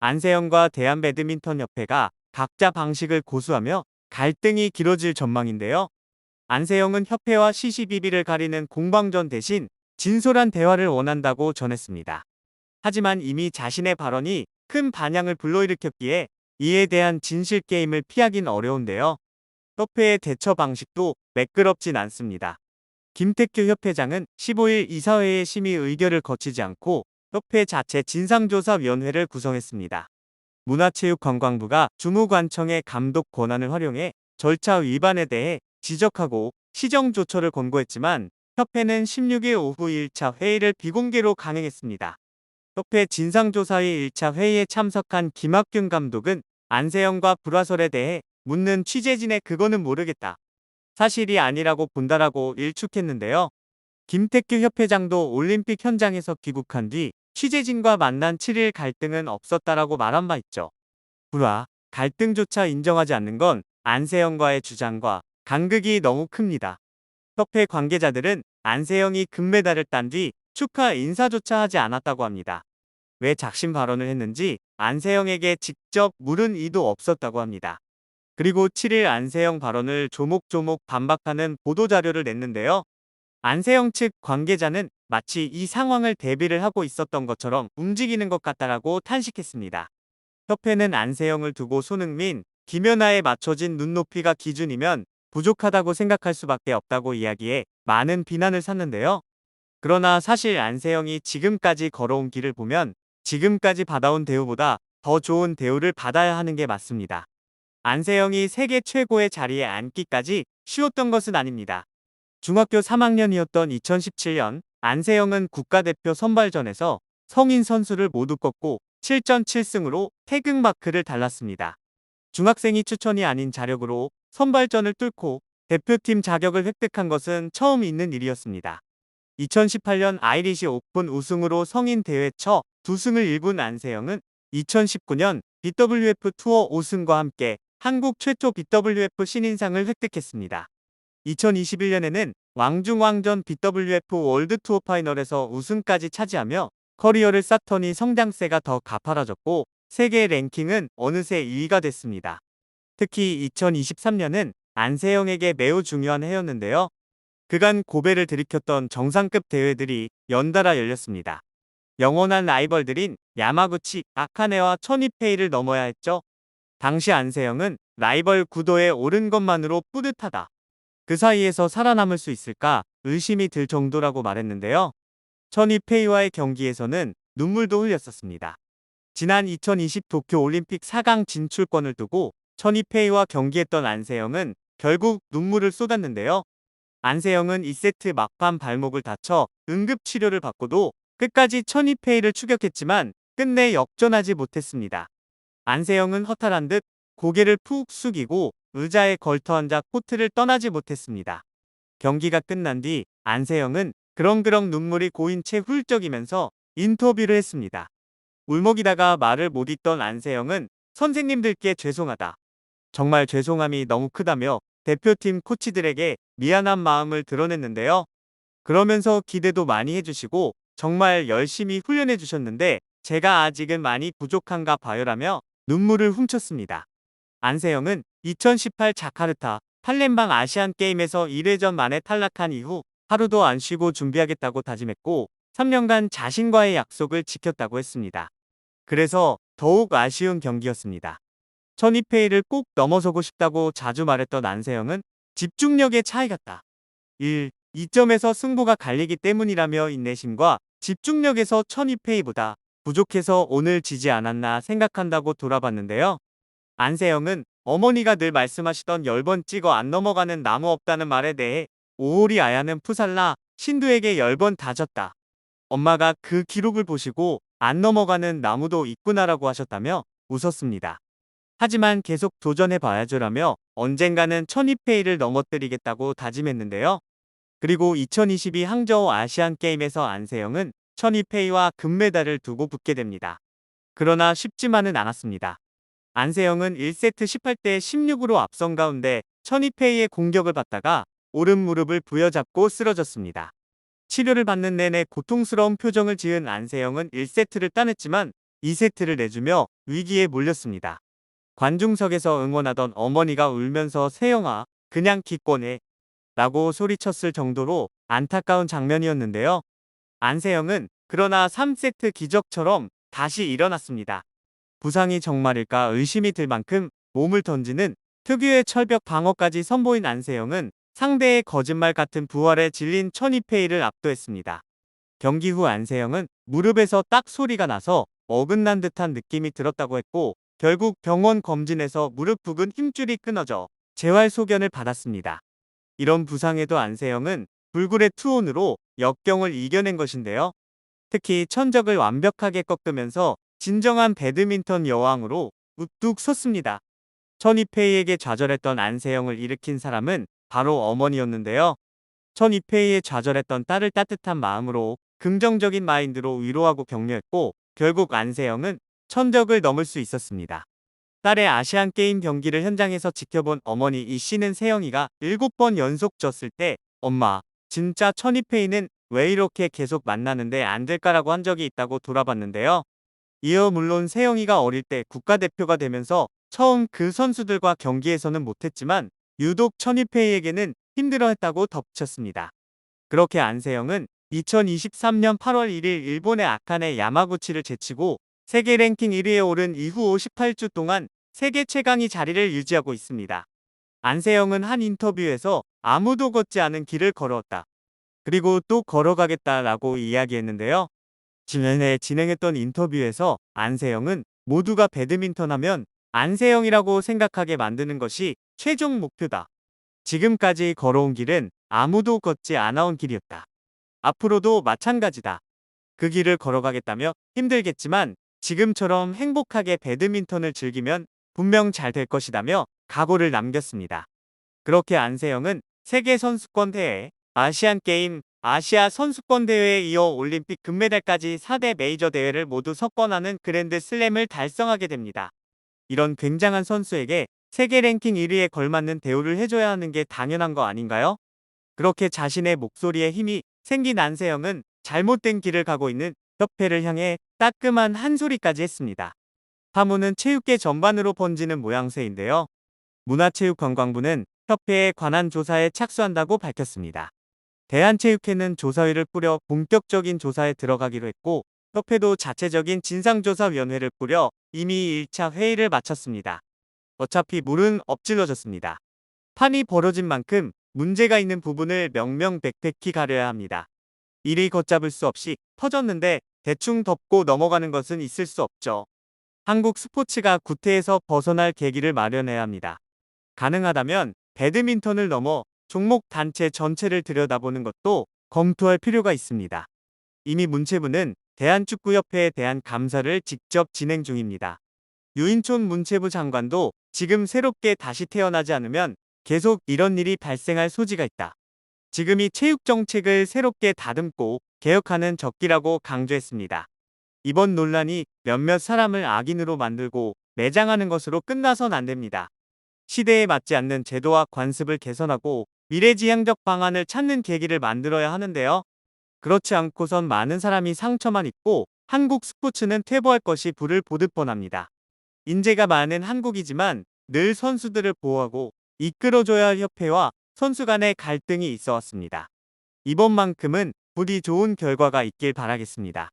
안세영과 대한배드민턴협회가 각자 방식을 고수하며 갈등이 길어질 전망인데요. 안세영은 협회와 시시비비를 가리는 공방전 대신 진솔한 대화를 원한다고 전했습니다. 하지만 이미 자신의 발언이 큰 반향을 불러일으켰기에 이에 대한 진실 게임을 피하긴 어려운데요. 협회의 대처 방식도 매끄럽진 않습니다. 김태규 협회장은 15일 이사회의 심의 의결을 거치지 않고 협회 자체 진상조사위원회를 구성했습니다. 문화체육관광부가 주무관청의 감독 권한을 활용해 절차 위반에 대해 지적하고 시정 조처를 권고했지만 협회는 16일 오후 1차 회의를 비공개로 강행했습니다. 협회 진상조사위 1차 회의에 참석한 김학균 감독은 안세영과 불화설에 대해 묻는 취재진의 그거는 모르겠다. 사실이 아니라고 본다라고 일축했는데요. 김태규 협회장도 올림픽 현장에서 귀국한 뒤 취재진과 만난 7일 갈등은 없었다라고 말한 바 있죠. 불화, 갈등조차 인정하지 않는 건 안세영과의 주장과 간극이 너무 큽니다. 협회 관계자들은 안세영이 금메달을 딴 뒤 축하 인사조차 하지 않았다고 합니다. 왜 작심 발언을 했는지 안세영에게 직접 물은 이도 없었다고 합니다. 그리고 7일 안세영 발언을 조목조목 반박하는 보도자료를 냈는데요. 안세영 측 관계자는 마치 이 상황을 대비를 하고 있었던 것처럼 움직이는 것 같다라고 탄식했습니다. 협회는 안세영을 두고 손흥민, 김연아에 맞춰진 눈높이가 기준이면 부족하다고 생각할 수밖에 없다고 이야기해 많은 비난을 샀는데요. 그러나 사실 안세영이 지금까지 걸어온 길을 보면 지금까지 받아온 대우보다 더 좋은 대우를 받아야 하는 게 맞습니다. 안세영이 세계 최고의 자리에 앉기까지 쉬웠던 것은 아닙니다. 중학교 3학년이었던 2017년 안세영은 국가대표 선발전에서 성인 선수를 모두 꺾고 7전 7승으로 태극 마크를 달랐습니다. 중학생이 추천이 아닌 자력으로 선발전을 뚫고 대표팀 자격을 획득한 것은 처음 있는 일이었습니다. 2018년 아이리시 오픈 우승으로 성인 대회 첫 두승을 일군 안세영은 2019년 BWF 투어 5승과 함께 한국 최초 BWF 신인상을 획득했습니다. 2021년에는 왕중왕전 BWF 월드 투어 파이널에서 우승까지 차지하며 커리어를 쌓더니 성장세가 더 가파라졌고 세계 랭킹은 어느새 2위가 됐습니다. 특히 2023년은 안세영에게 매우 중요한 해였는데요. 그간 고배를 들이켰던 정상급 대회들이 연달아 열렸습니다. 영원한 라이벌들인 야마구치, 아카네와 천이페이를 넘어야 했죠. 당시 안세영은 라이벌 구도에 오른 것만으로 뿌듯하다. 그 사이에서 살아남을 수 있을까 의심이 들 정도라고 말했는데요. 천이페이와의 경기에서는 눈물도 흘렸었습니다. 지난 2020 도쿄 올림픽 4강 진출권을 두고 천이페이와 경기했던 안세영은 결국 눈물을 쏟았는데요. 안세영은 2세트 막판 발목을 다쳐 응급치료를 받고도 끝까지 천이페이를 추격했지만 끝내 역전하지 못했습니다. 안세영은 허탈한 듯 고개를 푹 숙이고 의자에 걸터앉아 코트를 떠나지 못했습니다. 경기가 끝난 뒤 안세영은 그렁그렁 눈물이 고인 채 훌쩍이면서 인터뷰를 했습니다. 울먹이다가 말을 못 잇던 안세영은 선생님들께 죄송하다. 정말 죄송함이 너무 크다며 대표팀 코치들에게 미안한 마음을 드러냈는데요. 그러면서 기대도 많이 해주시고 정말 열심히 훈련해 주셨는데 제가 아직은 많이 부족한가 봐요라며 눈물을 훔쳤습니다. 안세영은 2018 자카르타 팔렘방 아시안 게임에서 1회전 만에 탈락한 이후 하루도 안 쉬고 준비하겠다고 다짐했고 3년간 자신과의 약속을 지켰다고 했습니다. 그래서 더욱 아쉬운 경기였습니다. 천이페이를 꼭 넘어서고 싶다고 자주 말했던 안세영은 집중력의 차이 같다. 1. 이점에서 승부가 갈리기 때문이라며 인내심과 집중력에서 천이페이보다 부족해서 오늘 지지 않았나 생각한다고 돌아봤는데요. 안세영은 어머니가 늘 말씀하시던 10번 찍어 안 넘어가는 나무 없다는 말에 대해 오홀이 아야는 푸살라 신두에게 10번 다졌다. 엄마가 그 기록을 보시고 안 넘어가는 나무도 있구나라고 하셨다며 웃었습니다. 하지만 계속 도전해 봐야죠라며 언젠가는 천이페이를 넘어뜨리겠다고 다짐했는데요. 그리고 2022 항저우 아시안 게임에서 안세영은 천이페이와 금메달을 두고 붙게 됩니다. 그러나 쉽지만은 않았습니다. 안세영은 1세트 18대 16으로 앞선 가운데 천이페이의 공격을 받다가 오른 무릎을 부여잡고 쓰러졌습니다. 치료를 받는 내내 고통스러운 표정을 지은 안세영은 1세트를 따냈지만 2세트를 내주며 위기에 몰렸습니다. 관중석에서 응원하던 어머니가 울면서 세영아, 그냥 기권해. 라고 소리쳤을 정도로 안타까운 장면이었는데요. 안세영은 그러나 3세트 기적처럼 다시 일어났습니다. 부상이 정말일까 의심이 들 만큼 몸을 던지는 특유의 철벽 방어까지 선보인 안세영은 상대의 거짓말 같은 부활에 질린 천이페이를 압도했습니다. 경기 후 안세영은 무릎에서 딱 소리가 나서 어긋난 듯한 느낌이 들었다고 했고 결국 병원 검진에서 무릎 부근 힘줄이 끊어져 재활 소견을 받았습니다. 이런 부상에도 안세영은 불굴의 투혼으로 역경을 이겨낸 것인데요. 특히 천적을 완벽하게 꺾으면서 진정한 배드민턴 여왕으로 우뚝 섰습니다. 천이페이에게 좌절했던 안세영을 일으킨 사람은 바로 어머니였는데요. 천이페이에 좌절했던 딸을 따뜻한 마음으로 긍정적인 마인드로 위로하고 격려했고 결국 안세영은 천적을 넘을 수 있었습니다. 딸의 아시안 게임 경기를 현장에서 지켜본 어머니 이 씨는 세영이가 7번 연속 졌을 때 엄마 진짜 천이페이는 왜 이렇게 계속 만나는데 안 될까라고 한 적이 있다고 돌아봤는데요. 이어 물론 세영이가 어릴 때 국가대표가 되면서 처음 그 선수들과 경기에서는 못했지만 유독 천이페이에게는 힘들어했다고 덧붙였습니다. 그렇게 안세영은 2023년 8월 1일 일본의 아카네 야마구치를 제치고 세계 랭킹 1위에 오른 이후 58주 동안 세계 최강의 자리를 유지하고 있습니다. 안세영은 한 인터뷰에서 아무도 걷지 않은 길을 걸어왔다. 그리고 또 걸어가겠다라고 이야기했는데요. 지난해 진행했던 인터뷰에서 안세영은 모두가 배드민턴 하면 안세영이라고 생각하게 만드는 것이 최종 목표다. 지금까지 걸어온 길은 아무도 걷지 않아온 길이었다. 앞으로도 마찬가지다. 그 길을 걸어가겠다며 힘들겠지만 지금처럼 행복하게 배드민턴을 즐기면 분명 잘 될 것이다며 각오를 남겼습니다. 그렇게 안세영은 세계 선수권 대회, 아시안 게임, 아시아 선수권 대회에 이어 올림픽 금메달까지 4대 메이저 대회를 모두 석권하는 그랜드 슬램을 달성하게 됩니다. 이런 굉장한 선수에게 세계 랭킹 1위에 걸맞는 대우를 해줘야 하는 게 당연한 거 아닌가요? 그렇게 자신의 목소리에 힘이 생긴 안세영은 잘못된 길을 가고 있는 협회를 향해 따끔한 한 소리까지 했습니다. 파문은 체육계 전반으로 번지는 모양새인데요. 문화체육관광부는 협회에 관한 조사에 착수한다고 밝혔습니다. 대한체육회는 조사위를 꾸려 본격적인 조사에 들어가기로 했고 협회도 자체적인 진상조사위원회를 꾸려 이미 1차 회의를 마쳤습니다. 어차피 물은 엎질러졌습니다. 판이 벌어진 만큼 문제가 있는 부분을 명명백백히 가려야 합니다. 일이 걷잡을 수 없이 터졌는데 대충 덮고 넘어가는 것은 있을 수 없죠. 한국 스포츠가 구태에서 벗어날 계기를 마련해야 합니다. 가능하다면 배드민턴을 넘어 종목 단체 전체를 들여다보는 것도 검토할 필요가 있습니다. 이미 문체부는 대한축구협회에 대한 감사를 직접 진행 중입니다. 유인촌 문체부 장관도 지금 새롭게 다시 태어나지 않으면 계속 이런 일이 발생할 소지가 있다. 지금이 체육 정책을 새롭게 다듬고 개혁하는 적기라고 강조했습니다. 이번 논란이 몇몇 사람을 악인으로 만들고 매장하는 것으로 끝나선 안 됩니다. 시대에 맞지 않는 제도와 관습을 개선하고 미래지향적 방안을 찾는 계기를 만들어야 하는데요. 그렇지 않고선 많은 사람이 상처만 입고 한국 스포츠는 퇴보할 것이 불을 보듯 뻔합니다. 인재가 많은 한국이지만 늘 선수들을 보호하고 이끌어줘야 할 협회와 선수 간의 갈등이 있어 왔습니다. 이번만큼은 부디 좋은 결과가 있길 바라겠습니다.